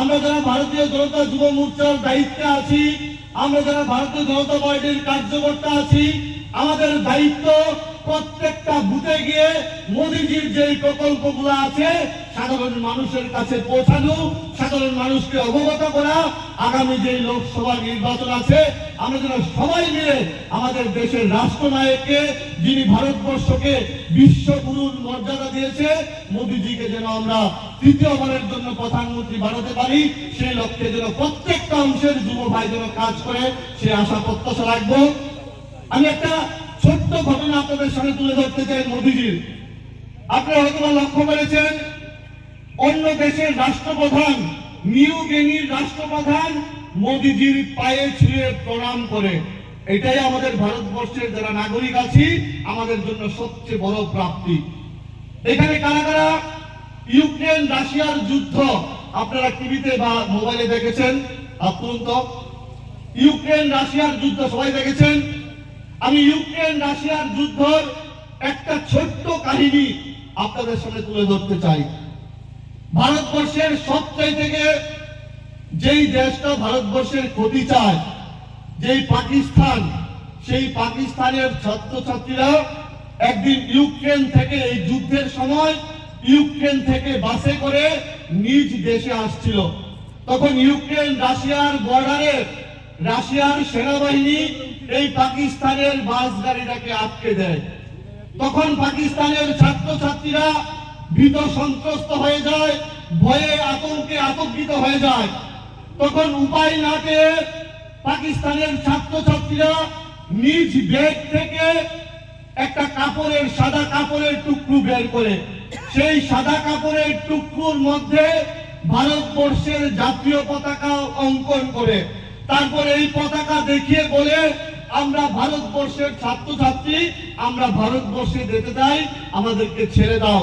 আমরা যারা ভারতীয় জনতা যুব মোর্চার দায়িত্বে আছি, আমরা যারা ভারতীয় জনতা পার্টির কার্যকর্তা আছি, আমাদের দায়িত্ব প্রত্যেকটা বুথে গিয়ে মোদীজির যে প্রকল্পগুলো আছে, সাধারণ মানুষের কাছে পৌঁছানো, সাধারণ মানুষকে অবগত করা, আগামী যে লোকসভা নির্বাচন আছে, আমরা যেন সবাই মিলে আমাদের দেশের রাষ্ট্রনায়ককে, যিনি ভারতবর্ষকে বিশ্বগুরুর মর্যাদা দিয়েছে, মোদীজিকে যেন আমরা তৃতীয়বারের জন্য প্রধানমন্ত্রী বানাতে পারি, সেই লক্ষ্যে যেন প্রত্যেকটা অংশের যুব ভাই যেন কাজ করে, সে আশা প্রত্যাশা রাখব। আমি একটা ছোট্ট ঘটনা আপনাদের সামনে তুলে ধরতে চাই মোদীজির। আপনারা হয়তো লক্ষ্য করেছেন, অন্য দেশের রাষ্ট্রপ্রধান, নিউ গিনির রাষ্ট্রপ্রধান মোদীজির পায়ে ছুঁয়ে প্রণাম করে। এটাই আমাদের ভারতবর্ষের যারা নাগরিক আছি, আমাদের জন্য সবচেয়ে বড় প্রাপ্তি। এখানে কারা কারা? ইউক্রেন, রাশিয়ার যুদ্ধ, আপনারা টিভিতে বা মোবাইলে দেখেছেন অত্যন্ত ইউক্রেন, রাশিয়ার যুদ্ধ সবাই দেখেছেন। আমি ইউক্রেন রাশিয়ার যুদ্ধর একটা ছোট্ট কাহিনী আপনাদের সামনে তুলে ধরতে চাই। ভারতবর্ষের সবচেয়ে থেকে যেই দেশটা ভারতবর্ষের ক্ষতি চায়, যেই পাকিস্তান, সেই পাকিস্তানের ছাত্রছাত্রীরা একদিন ইউক্রেন থেকে এই যুদ্ধের সময় ইউক্রেন থেকে বাসে করে নিজ দেশে আসছিল। তখন ইউক্রেন রাশিয়ার বর্ডারে রাশিয়ার সেনাবাহিনী এই পাকিস্তানের বাস গাড়িটাকে আটকে দেয়। তখন পাকিস্তানের ছাত্রছাত্রীরা ভীত সন্ত্রস্ত হয়ে যায়, ভয়ে আতঙ্কে আতঙ্কিত হয়ে যায়। তখন উপায় না পেয়ে পাকিস্তানের ছাত্রছাত্রীরা নিজ ব্যাগ থেকে একটা কাপড়ের সাদা কাপড়ের টুকরো বের করে। সেই সাদা কাপড়ের টুকরোর মধ্যে ভারতবর্ষের জাতীয় পতাকা অঙ্কন করে। তারপরে এই পতাকা দেখিয়ে বলে, আমরা ভারতবর্ষের ছাত্রছাত্রী, আমরা ভারতবর্ষে যেতে চাই, আমাদেরকে ছেড়ে দাও।